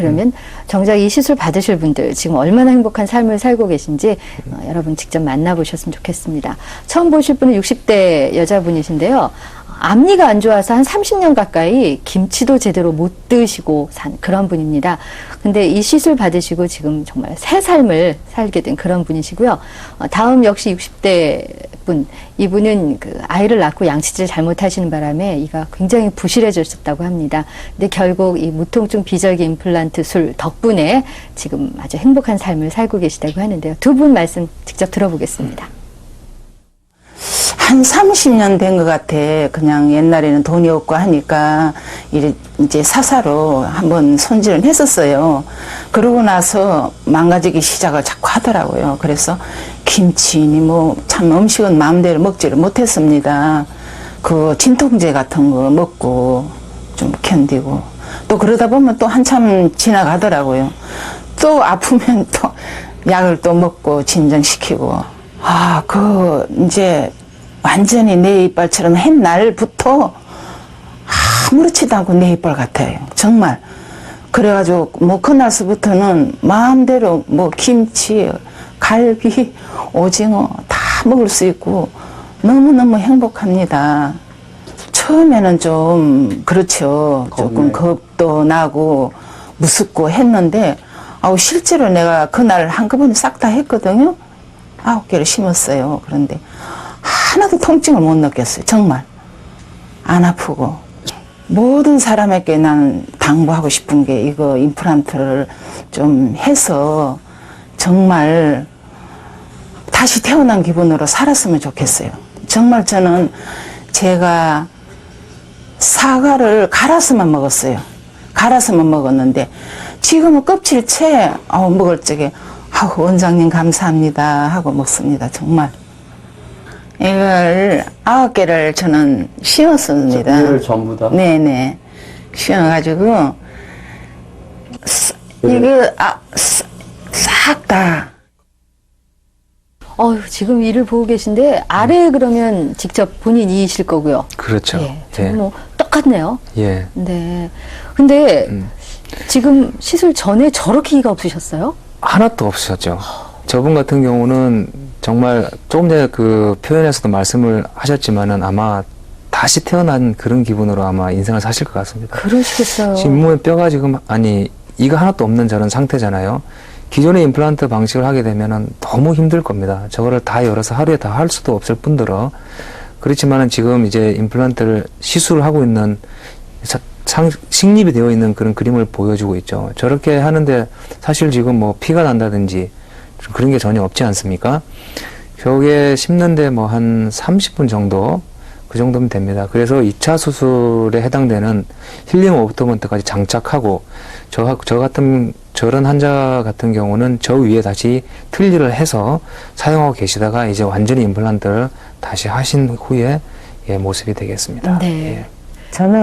그러면 정작 이 시술 받으실 분들 지금 얼마나 행복한 삶을 살고 계신지 어, 여러분 직접 만나보셨으면 좋겠습니다. 처음 보실 분은 60대 여자분이신데요. 앞니가 안 좋아서 한 30년 가까이 김치도 제대로 못 드시고 산 그런 분입니다. 근데 이 시술 받으시고 지금 정말 새 삶을 살게 된 그런 분이시고요. 어, 다음 역시 60대 분. 이분은 그 아이를 낳고 양치질을 잘못하시는 바람에 이가 굉장히 부실해졌었다고 합니다. 근데 결국 이 무통증 비절기 임플란트 술 덕분에 지금 아주 행복한 삶을 살고 계시다고 하는데요. 두 분 말씀 직접 들어보겠습니다. 한 30년 된 것 같아. 그냥 옛날에는 돈이 없고 하니까 이제 사사로 한번 손질을 했었어요. 그러고 나서 망가지기 시작을 자꾸 하더라고요. 그래서 김치니 뭐 참 음식은 마음대로 먹지를 못했습니다. 그 진통제 같은 거 먹고 좀 견디고 또 그러다 보면 또 한참 지나가더라고요. 또 아프면 또 약을 또 먹고 진정시키고 아, 그 이제 완전히 내 이빨처럼 한 날부터 아무렇지도 않고 내 이빨 같아요. 정말. 그래가지고 뭐 그날서부터는 마음대로 뭐 김치, 갈비, 오징어 다 먹을 수 있고 너무너무 행복합니다. 처음에는 좀 그렇죠. 조금 겁도 나고 무섭고 했는데 아우 실제로 내가 그날 한꺼번에 싹 다 했거든요. 아홉 개를 심었어요. 그런데 하나도 통증을 못 느꼈어요. 정말 안 아프고 모든 사람에게 나는 당부하고 싶은 게 이거 임플란트를 좀 해서 정말 다시 태어난 기분으로 살았으면 좋겠어요. 정말 저는 제가 사과를 갈아서만 먹었어요. 갈아서만 먹었는데 지금은 껍질 채 어, 먹을 적에 아우 원장님 감사합니다 하고 먹습니다. 정말 이걸 아홉 개를 저는 씌웠습니다. 얘를 전부 다? 네네 씌워가지고 스- 이거 아, 싹 다. 어휴, 지금 이를 보고 계신데 아래 그러면 직접 본인이실 거고요. 그렇죠. 예, 예. 뭐 똑같네요. 예. 네. 근데 음. 지금 시술 전에 저렇게 이가 없으셨어요? 하나도 없으셨죠. 저분 같은 경우는 정말 조금 전에 그 표현에서도 말씀을 하셨지만은 아마 다시 태어난 그런 기분으로 아마 인생을 사실 것 같습니다. 그러시겠어요. 지금 잇몸에 뼈가 지금 아니 이가 하나도 없는 저런 상태잖아요. 기존의 임플란트 방식을 하게 되면은 너무 힘들 겁니다. 저거를 다 열어서 하루에 다 할 수도 없을 뿐더러 그렇지만은 지금 이제 임플란트를 시술을 하고 있는 사- 상, 식립이 되어 있는 그런 그림을 보여주고 있죠. 저렇게 하는데 사실 지금 뭐 피가 난다든지 좀 그런 게 전혀 없지 않습니까? 벽에 심는데 뭐 한 30분 정도 그 정도면 됩니다. 그래서 2차 수술에 해당되는 힐링 오토먼트까지 장착하고 저, 저 같은 저런 환자 같은 경우는 저 위에 다시 틀니를 해서 사용하고 계시다가 이제 완전히 임플란트를 다시 하신 후에 예, 모습이 되겠습니다. 네. 예. 저는